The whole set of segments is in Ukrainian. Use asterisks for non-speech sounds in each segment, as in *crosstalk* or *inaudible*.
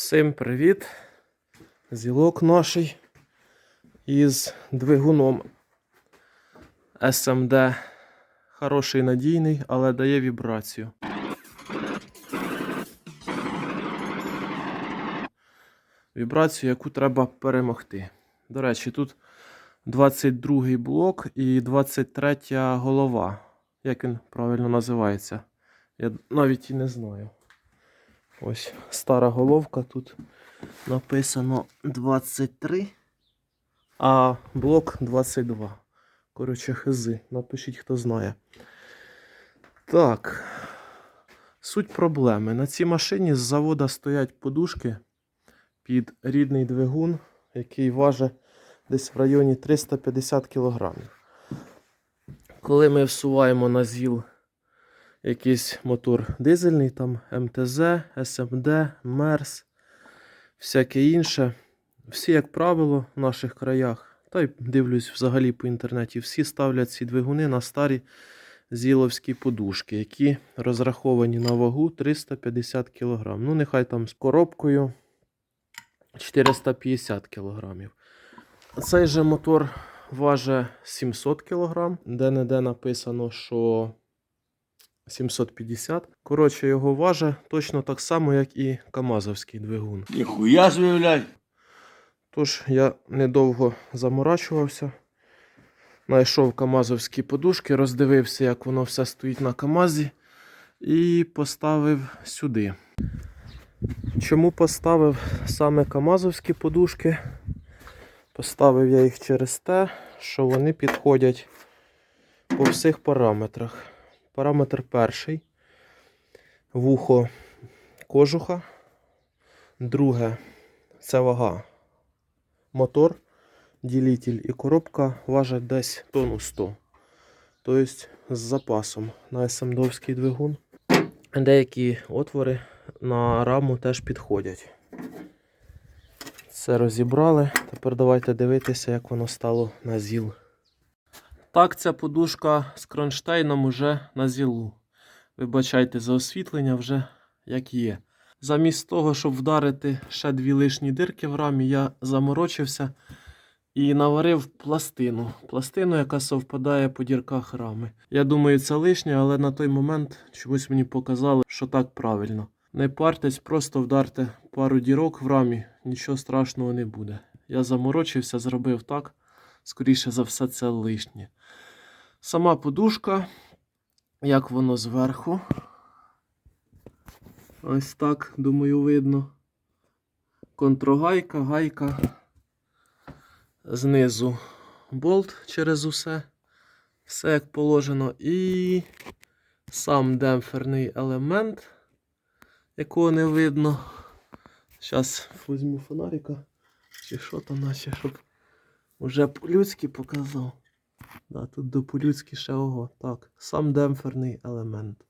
Всім привіт! Зілок наший із двигуном SMD. Хороший надійний, але дає вібрацію. Вібрацію, яку треба перемогти. До речі, тут 22 блок і 23 голова. Як він правильно називається? Я навіть і не знаю. Ось стара головка тут написано 23, а блок 22. Коротше, хизи. Напишіть, хто знає. Так. Суть проблеми. На цій машині з завода стоять подушки під рідний двигун, який важить десь в районі 350 кг. Коли ми всуваємо на ЗІЛ якийсь мотор дизельний, там МТЗ, СМД, МЕРС, всяке інше. Всі, як правило, в наших краях, та й дивлюсь взагалі по інтернеті, всі ставлять ці двигуни на старі зіловські подушки, які розраховані на вагу 350 кг. Ну, нехай там з коробкою 450 кг. Цей же мотор важить 700 кг, де-не-де написано, що 750. Коротше, його важить точно так само, як і Камазовський двигун. Ніхуя собі. Тож я недовго заморачувався. Знайшов Камазовські подушки, роздивився, як воно все стоїть на Камазі, і поставив сюди. Чому поставив саме Камазовські подушки? Поставив я їх через те, що вони підходять по всіх параметрах. Параметр перший вухо кожуха. Друге це вага. Мотор, ділитель і коробка важать десь тонну 100. Тобто з запасом на СМДовський двигун. Деякі отвори на раму теж підходять. Це розібрали. Тепер давайте дивитися, як воно стало на ЗІЛ. Так, ця подушка з кронштейном уже на зілу. Вибачайте за освітлення вже як є. Замість того, щоб вдарити ще дві лишні дирки в рамі, я заморочився і наварив пластину. Пластину, яка совпадає по дірках рами. Я думаю, це лишнє, але на той момент чогось мені показали, що так правильно. Не партесь, просто вдарте пару дірок в рамі, нічого страшного не буде. Я заморочився, зробив так. Скоріше за все, це лишнє. Сама подушка, як воно зверху. Ось так, думаю, видно. Контрогайка, гайка. Знизу болт через усе. Все як положено. І сам демпферний елемент, якого не видно. Зараз візьму фонарика. Чи що там наче, щоб уже по-людськи показав. Да, тут до по-людськи ще ого. Так, сам демпферний елемент.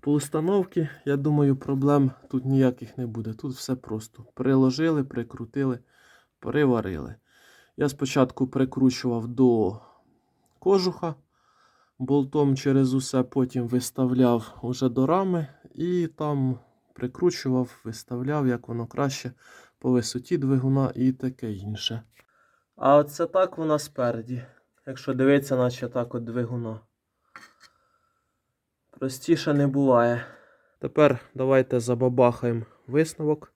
По установці, я думаю, проблем тут ніяких не буде. Тут все просто. Приложили, прикрутили, переварили. Я спочатку прикручував до кожуха, болтом через усе, потім виставляв уже до рами і там прикручував, виставляв, як воно краще по висоті двигуна і таке інше. А оце так вона спереді. Якщо дивитися, наче так от двигуна. Простіше не буває. Тепер давайте забабахаємо висновок.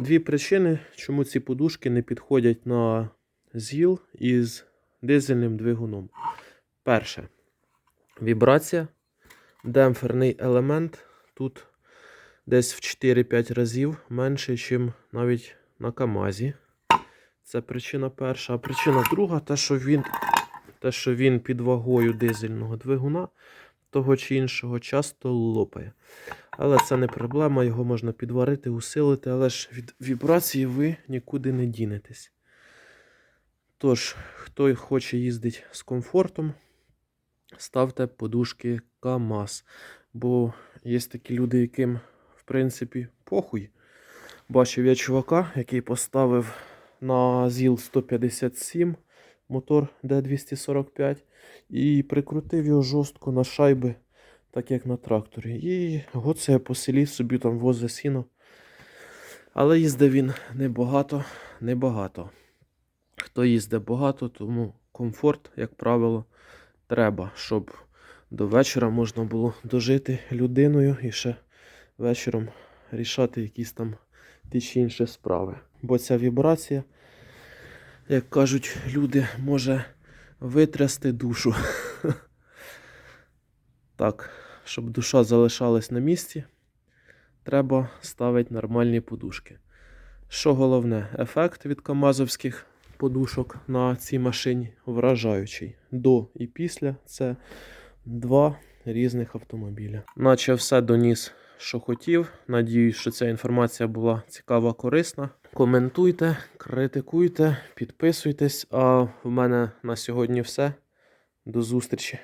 Дві причини, чому ці подушки не підходять на ЗІЛ із дизельним двигуном. Перше. Вібрація. Демпферний елемент. Тут десь в 4-5 разів менше, ніж навіть на Камазі. Це причина перша. А причина друга, те, що він, те, що він під вагою дизельного двигуна того чи іншого часто лопає. Але це не проблема, його можна підварити, усилити, але ж від вібрації ви нікуди не дінетесь. Тож, хто хоче їздити з комфортом, ставте подушки КАМАЗ. Бо є такі люди, яким, принципі, похуй. Бачив я чувака, який поставив на ЗІЛ 157 мотор D245 і прикрутив його жорстко на шайби так як на тракторі. І гоцеє по селі собі там возе сіно. Але їздить він небагато, небагато. Хто їздить багато, тому комфорт, як правило, треба, щоб до вечора можна було дожити людиною і ще вечором рішати якісь там ті чи інші справи. Бо ця вібрація, як кажуть люди, може витрясти душу. *laughs* Так, щоб душа залишалась на місці, треба ставити нормальні подушки. Що головне, ефект від камазовських подушок на цій машині вражаючий. До і після це два різних автомобіля. Наче все доніс, що хотів. Надіюсь, що ця інформація була цікава, корисна. Коментуйте, критикуйте, підписуйтесь. А в мене на сьогодні все. До зустрічі.